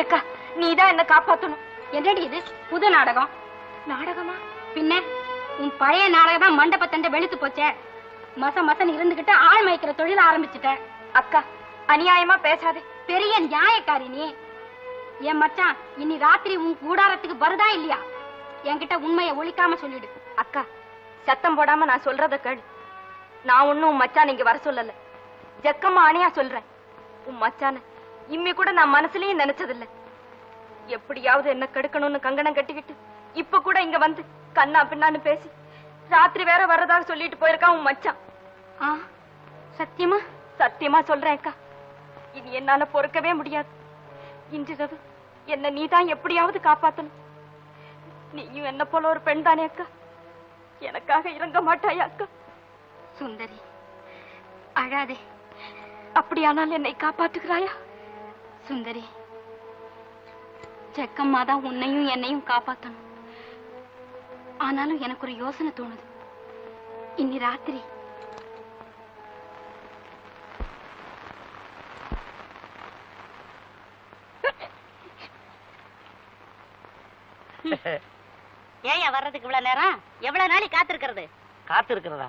அக்கா நீதான் என்ன காப்பாத்தணும். என்னடி இது? புது நாடகம். நாடகமா? பின்ன உன் பழைய நாடகம் தான் மண்டபத்தண்ட வெளுத்து போச்சே. மச மசன் இருந்துகிட்டு ஆள் மயக்கிற தொழில் ஆரம்பிச்சுட்டேன் அக்கா அநியாயமா பேசாது. பெரிய நியாயக்காரி நீ. என் மச்சான் இனி ராத்திரி உன் கூடாரத்துக்கு வருதா இல்லையா? என்கிட்ட உண்மையை ஒழிக்காம சொல்லிடு. அக்கா சத்தம் போடாம நான் சொல்றத கேளு. நான் ஒண்ணும் உன் மச்சான் இங்க வர சொல்லல. ஜக்கம்மா அணியா சொல்றேன். உன் மச்சான இம்மி கூட நான் மனசுலயும் நினைச்சதில்ல. எப்படியாவது என்ன கெடுக்கணும்னு கங்கணம் கட்டிக்கிட்டு இப்ப கூட இங்க வந்து கண்ணா பின்னான்னு பேசி ராத்திரி வேற வர்றதாக சொல்லிட்டு போயிருக்கான் உன் மச்சான். ஆ சத்தியமா? சத்தியமா சொல்றேன் அக்கா. இனி என்னால பொறுக்கவே முடியாது. இன்றிரவு என்ன நீதான் எப்படியாவது காப்பாத்தணும். நீயும் என்ன போல ஒரு பெண் தானே அக்கா. எனக்காக இறங்க மாட்டாயா அக்கா? சுந்தரி அழாதே. அப்படியானால் என்னை காப்பாத்துகிறாயா சுந்தரி. செக்கம்மா தான் உன்னையும் என்னையும் காப்பாத்தணும். ஆனாலும் எனக்கு ஒரு யோசனை தோணுது. இன்னி ராத்திரி. ஏயா வர்றதுக்கு இவ்வளவு நேரம்? எவ்வளவு நாளைக்கு காத்திருக்கிறது? காத்து இருக்கிறதா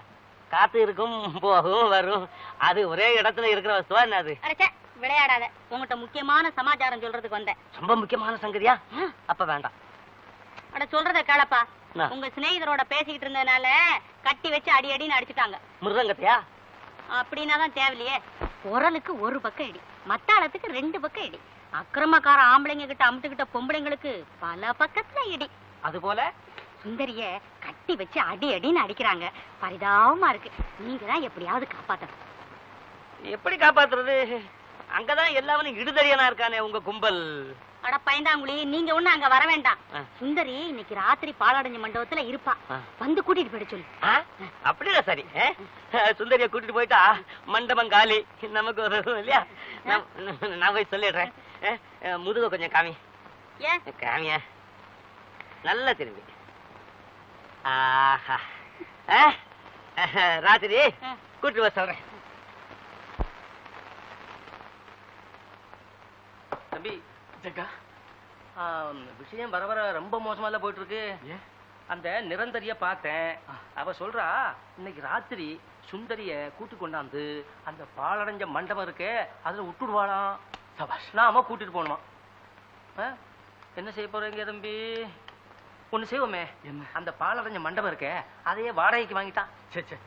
காத்து இருக்கும் போகும் வரும். அது ஒரே இடத்துல இருக்கிற வஸ்துவா என்ன அது? அரைச்சே விளையாடாத. உங்ககிட்ட முக்கியமான சமாச்சாரம் சொல்றதுக்கு வந்தேன். ரொம்ப முக்கியமான சங்கதியா? அப்ப வேண்டாம். அட சொல்றத கேளப்பா? உங்க சிநேகிதரோட பேசிக்கிட்டு இருந்ததுனால கட்டி வச்சு அடி அடின்னு அடிச்சுட்டாங்க. மிருதங்கத்தையா? அப்படின்னா தான் தேவையில்லையே. குரலுக்கு ஒரு பக்கம் இடி மத்தாளத்துக்கு ரெண்டு பக்கம் இடி. அக்கிரமக்கார ஆம்பளைங்க கிட்ட அமுட்டுக்கிட்ட பொம்பளைங்களுக்கு பல பக்கத்துல இடி. அது போல சுந்தரிய கட்டி வச்சு அடி அடின்னு அடிக்கிறாங்க. பரிதாபமா இருக்கு. நீங்க தான் எப்படியாவது காப்பாத்தணும். எப்படி காப்பாத்துறது? அங்கதான் எல்லாவனும் இடுதடியனா இருக்கானே உங்க கும்பல்? அட பயந்தாங்குழி நீங்க ஒண்ணு அங்க வர வேண்டாம். சுந்தரி இன்னைக்கு ராத்திரி பாலாடஞ்ச மண்டபத்துல இருப்பா. வந்து கூட்டிட்டு போயிட சொல்லு. ஆ? அப்படியா சரி? சுந்தரிய கூட்டிட்டு போயிட்டா? மண்டபம் காலி. நமக்கு ஒரு இல்லையா? நான் போய் சொல்லிடுறேன். முதுக கொஞ்சம் காமி. காமியா? நல்லா திரும்பி. ஆஹா. ராத்திரி. கூட்டிட்டு வர சொல்றேன். தம்பி ஜக்கா விஷயம் வர வர ரொம்ப மோசமா போயிட்டு இருக்கு அந்த நிரந்தரிய பார்த்தேன். அவ சொல்றா இன்னைக்கு ராத்திரி சுந்தரிய கூட்டி கொண்டாந்து அந்த பாலடைஞ்ச மண்டபம் இருக்கே அதுல விட்டுடுவாளாம் நாம கூட்டிட்டு ஆ? என்ன செய்ய போறீங்க தம்பி? ஒண்ணு செய்வோமே. அந்த பாலடைஞ்ச மண்டபம் இருக்கே அதையே வாடகைக்கு வாங்கிட்டான். சே சே.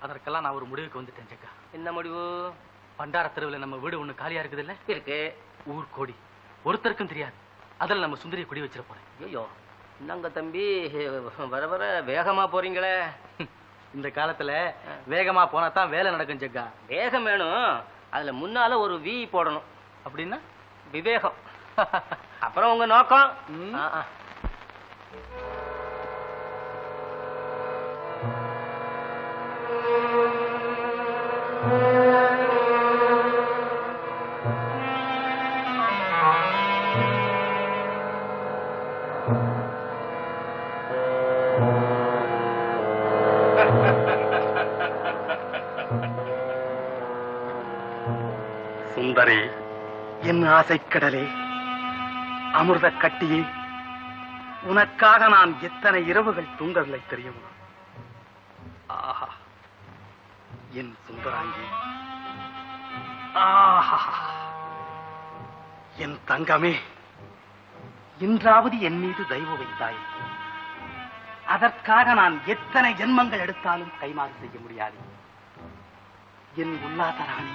அதற்கெல்லாம் நான் ஒரு முடிவுக்கு வந்துட்டேன் ஜக்கா. என்ன முடிவு? பண்டார தெருவில் நம்ம வீடு ஒண்ணு காலியா இருக்குது இல்ல இருக்கு. ஊர் கோடி. ஒருத்தருக்கும் தெரியாது. அதுல நம்ம சுந்தரிய குடி வச்சிட போறேன். ஐயோ என்னங்க தம்பி? வர வர வேகமா போறீங்களே. இந்த காலத்துல வேகமா போனா தான் வேலை நடக்கும் ஜக்கா. வேகம் வேணும். அதுல முன்னால ஒரு வி போடணும். அப்படின்னா? விவேகம். அப்புறம் உங்க நோக்கம். ம். என் ஆசைக்கடலே அமிர்த கட்டியே உனக்காக நான் எத்தனை இரவுகள் தூங்கவில்லை தெரியுமா? ஆஹா என் சுந்தராங்கி. ஆஹா என் தங்கமே இன்றாவது என் மீது தெய்வ வைத்தாய். அதற்காக நான் எத்தனை ஜென்மங்கள் எடுத்தாலும் கைமாறு செய்ய முடியாது. என் உல்லாத ராணி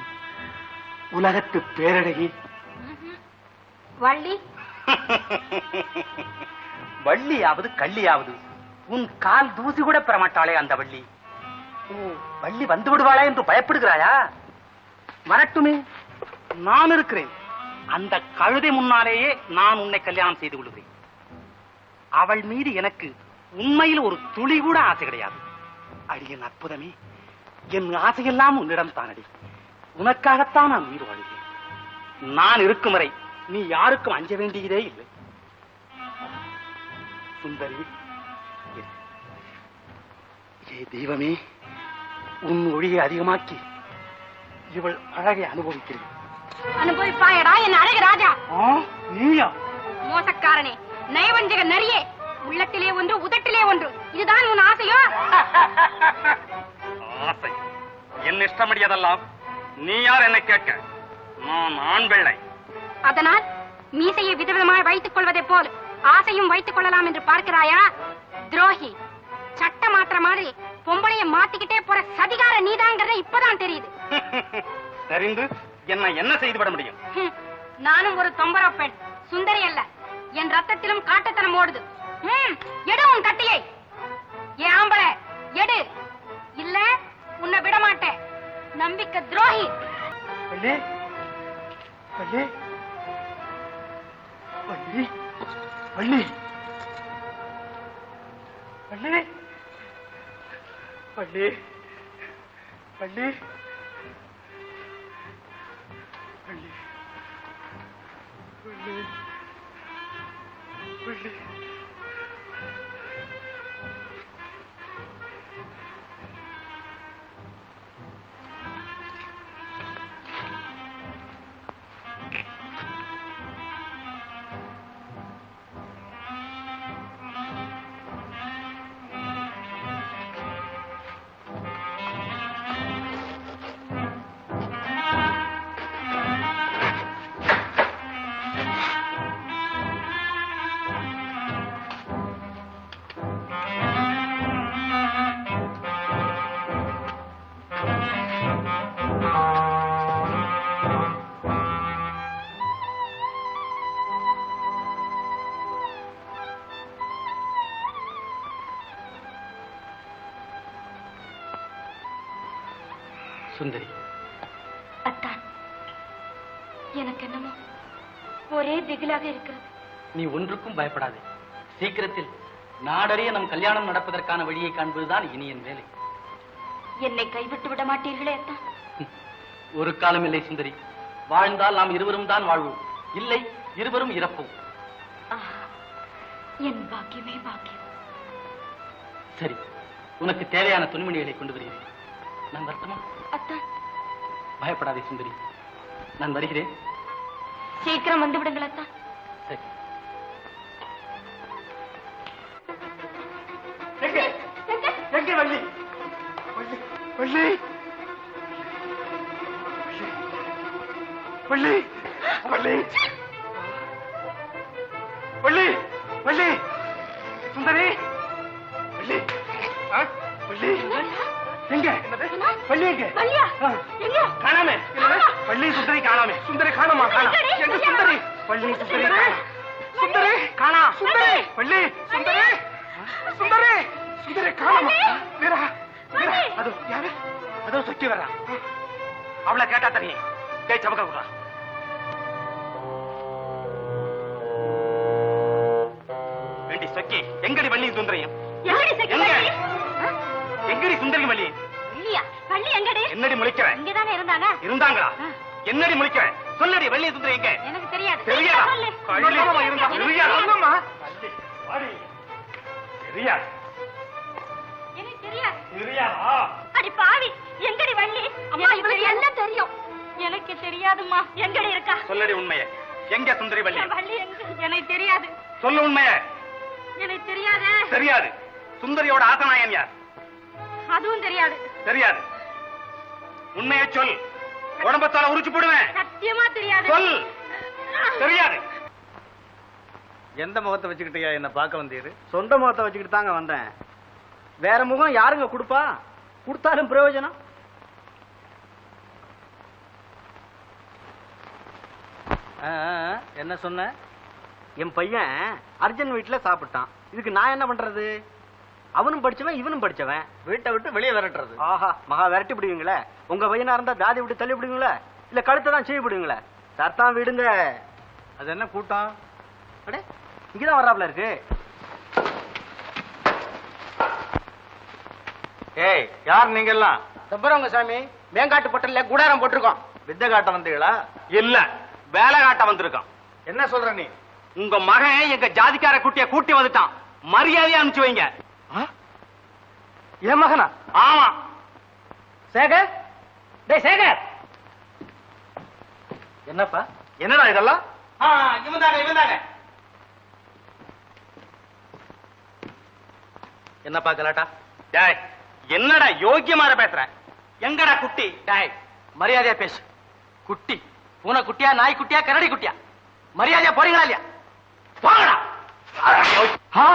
உலகத்து பேரழகி. வள்ளி? வள்ளியாவது கள்ளியாவது. உன் கால் தூசி கூட பெறமாட்டாளே அந்த வள்ளி. வள்ளி வந்து விடுவாளா என்று பயப்படுகிறாயா? வரட்டுமே நான் இருக்கிறேன். அந்த கழுதை முன்னாலேயே நான் உன்னை கல்யாணம் செய்து கொள்கிறேன். அவள் மீது எனக்கு உண்மையில் ஒரு துளி கூட ஆசை கிடையாது. அடியன் அற்புதமே என் ஆசையெல்லாம் உன்னிடம் தானடி. உனக்காகத்தான் நான் உயிர் வாழ்கிறேன். நான் இருக்கும் வரை நீ யாருக்கும் அஞ்ச வேண்டியதே இல்லை. சுந்தரி ஏ தெய்வமே உன் ஒளியை அதிகமாக்கி இவள் அழகை அனுபவிக்கிறேன். அனுபவிப்பாயடா என் அழகு ராஜா. நீயா? மோசக்காரனே நயவஞ்சக நரியே உள்ளத்திலே ஒன்று உதட்டிலே ஒன்று. இதுதான் உன் ஆசையோ? ஆசை. என் இஷ்டமடியதெல்லாம் நீ யார் என்னை கேட்க? நான் ஆண் பிள்ளை அதனால் மீசையை விதவிதமாய் வைத்துக் கொள்வதைப் போல் ஆசையும் வைத்துக் கொள்ளலாம் என்று பார்க்கிறாயா? துரோகி சட்ட மாத்திர மாதிரி பொம்பளைய மாத்திக்கிட்டே போற சதிகார நீதாங்கிறத இப்பதான் தெரியுது. தெரிந்து என்ன என்ன செய்துவிட முடியும்? ஹம், நானும் ஒரு தொம்பர பெண் சுந்தரி அல்ல. என் ரத்தத்திலும் காட்டுத்தனம் ஓடுது எடு உன் கட்டியை. நம்பிக்கை துரோகி வள்ளி வள்ளி வள்ளி வள்ளி வள்ளி வள்ளி வள்ளி வள்ளி வள்ளி வள்ளி சுந்தரி. அத்தான் எனக்கு என்னமோ ஒரே திகிலாக இருக்கிறது. நீ ஒன்றுக்கும் பயப்படாதே. சீக்கிரத்தில் நாடறிய நம் கல்யாணம் நடப்பதற்கான வழியை காண்பதுதான் இனி என் வேலை. என்னை கைவிட்டு விட மாட்டீர்களே அத்தான் ஒரு காலம் இல்லை சுந்தரி. வாழ்ந்தால் நாம் இருவரும் தான் வாழ்வோம். இல்லை இருவரும் இறப்போம். என் பாக்கியமே பாக்கியம். சரி உனக்கு தேவையான துணிமணிகளை கொண்டு வருகிறேன். நான் வருத்தமா அத்தான் பயப்படாதே சுந்தரி. நான் வருகிறேன். சீக்கிரம் வந்து விடுங்கள் அத்தான் சரி. வள்ளி. வள்ளி வள்ளி. காணாமே. வள்ளி சுந்தரி காணாமே. சுந்தரி காணாமா? காணா? எங்க சுந்தரி? வள்ளி சுந்தரி. சுந்தரி காணா. சுந்தரி வள்ளி சுந்தரி. சுந்தரி. சுந்தரி. காணாமா? வீரா வீரா. அது யாரு? அதோ சுத்தி வர்றா. அவளை கேட்டா தெரியும் டேய் சமக்க விடுறா வேண்டி சொக்கி எங்கடி வள்ளி சுந்தரியும் சக்கி சுந்தரி வள்ளி? வள்ளியா? வள்ளி எங்கடி? என்னடி முழிக்கிற? இங்கதானே இருந்தாங்க இருந்தாங்களா? என்னடி முழிக்கிற? சொல்லடி வள்ளி சுந்தரி எங்க? எனக்கு தெரியாது. தெரியாதா? சொல்லு. கள்ளியமா இருந்தா? எனக்கு தெரியாதா? தெரியாது. அண்ணம்மா வள்ளி, வாடி. தெரியாது. எனக்கு தெரியாது. தெரியாதா? அடி பாவி. எங்கடி வள்ளி? அம்மா இவளுக்கு எல்லாம் தெரியும்? எனக்கு தெரியாதும்மா. எங்கடி இருக்கா? சொல்லடி உண்மையை. எங்க சுந்தரி வள்ளி? வள்ளி எங்க? எனக்கு தெரியாது. சொல்லு உண்மையை. எனக்கு தெரியாதே. தெரியாது. சுந்தரியோட ஆசனாயன் யார்? அதுவும் தெரியாது. தெரியாது. உண்மையை சொல். உடம்பத்தால உரிச்சு போடுவேன். சத்தியமா தெரியாது. சொல். தெரியாது. எந்த முகத்தை வச்சுக்கிட்டியா என்ன பார்க்க வந்தீரு? சொந்த முகத்தை வச்சுக்கிட்டு தாங்க வந்தேன். வேற முகம் யாருங்க கொடுப்பா? கொடுத்தாலும் பிரயோஜனம்? என்ன சொன்ன? என் பையன் அர்ஜுன் வீட்டுல சாப்பிட்டான். இதுக்கு நான் என்ன பண்றது? அவனும் படிச்சவன் இவனும் படிச்சவன். வீட்டை விட்டு வெளியே விரட்டுறது. ஆஹா. மகா விரட்டி விடுவீங்களே உங்க பையனா இருந்தா தாதி விட்டு தள்ளி விடுவீங்களே? இல்ல கழுத்தை தான் சீவி விடுவீங்களே? சர்தான் விடுங்க. அது என்ன கூட்டம்? அடே இங்கதான் வர்றாப்ல இருக்கு. ஏய் யார் நீங்க எல்லாம் சுப்பரவங்க சாமி மேங்காட்டு பட்டல்ல கூடாரம் போட்டிருக்கோம். வித்தை காட்ட வந்தீங்களா? இல்ல. வேலை காட்ட வந்திருக்கோம் என்ன சொல்ற நீ? உங்க மகன் எங்க ஜாதிக்கார குட்டிய கூட்டி வந்துட்டான். மரியாதையா அனுப்பிச்சு வைங்க. என் மகனா? ஆமா. சேகர்? டேய் சேகர்! என்னப்பா? என்னடா இதெல்லாம்? இவன் தாங்க இவன் தாங்க என்னப்பா கலாட்டா? டேய் என்னடா யோக்கியமாற பேசுற? எங்கடா குட்டி? டாய் மரியாதையா பேசு. குட்டி. பூனை குட்டியா நாய் குட்டியா கரடி குட்டியா? மரியாதையா போறீங்களா இல்லையா? போங்கடா ஆ?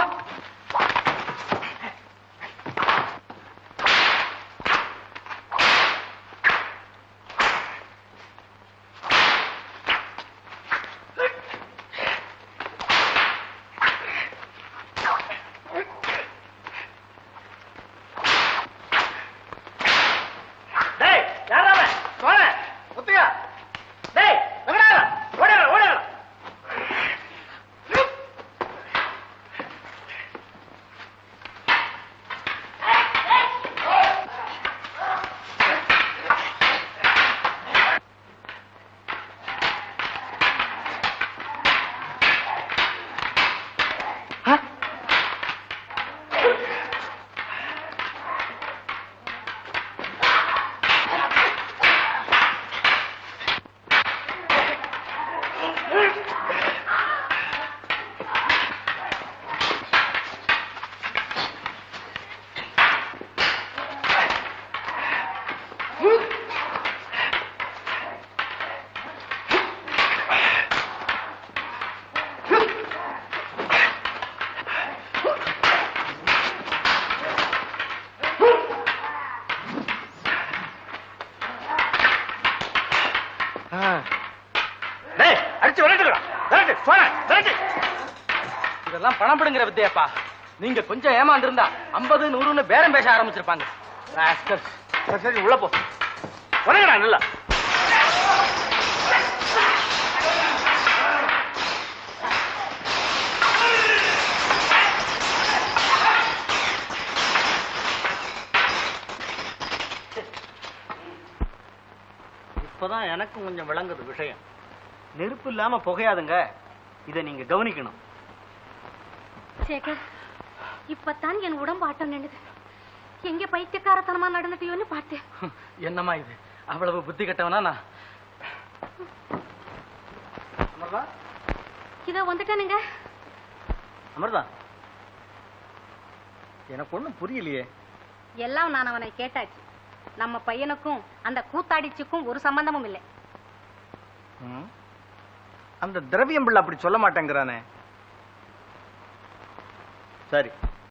டேய் யாரா அவன் சோழ முத்தையா டேய் எங்கடா அவன்? ஓடியாடா ஓடியாடா டேய் அடிச்சு விரட்டுடா விரட்டு சோழ விரட்டு. இதெல்லாம் பணம் பிடுங்கிற வித்தியாப்பா. நீங்க கொஞ்சம் ஏமாந்துருந்தா ஐம்பது நூறுன்னு பேரம் பேச ஆரம்பிச்சிருப்பாங்க. சரி உள்ள போ. உறங்கடா நல்லா. இப்பதான் எனக்கும் கொஞ்சம் விளங்குது விஷயம். நெருப்பு இல்லாம புகையாதுங்க. இதை நீங்க கவனிக்கணும். சேகர் இப்பத்தான் என் உடம்பு ஆட்டம் நின்னுது. எங்க பைத்தியக்காரத்தனமா நடந்துட்டியோன்னு பார்த்தேன். என்னம்மா இது? அவ்வளவு புத்தி கட்டவனா நான்? அமர்தா? இதோ வந்துட்டேனுங்க. அமர்தா? எனக்கு ஒண்ணும் புரியலையே. எல்லாம் நான் அவனை கேட்டாச்சு. நம்ம பையனுக்கும் அந்த கூத்தாடிச்சுக்கும் ஒரு சம்பந்தமும் இல்லை. அந்த திரவியம் பிள்ளை அப்படி சொல்ல மாட்டேங்கிறானே. சரி.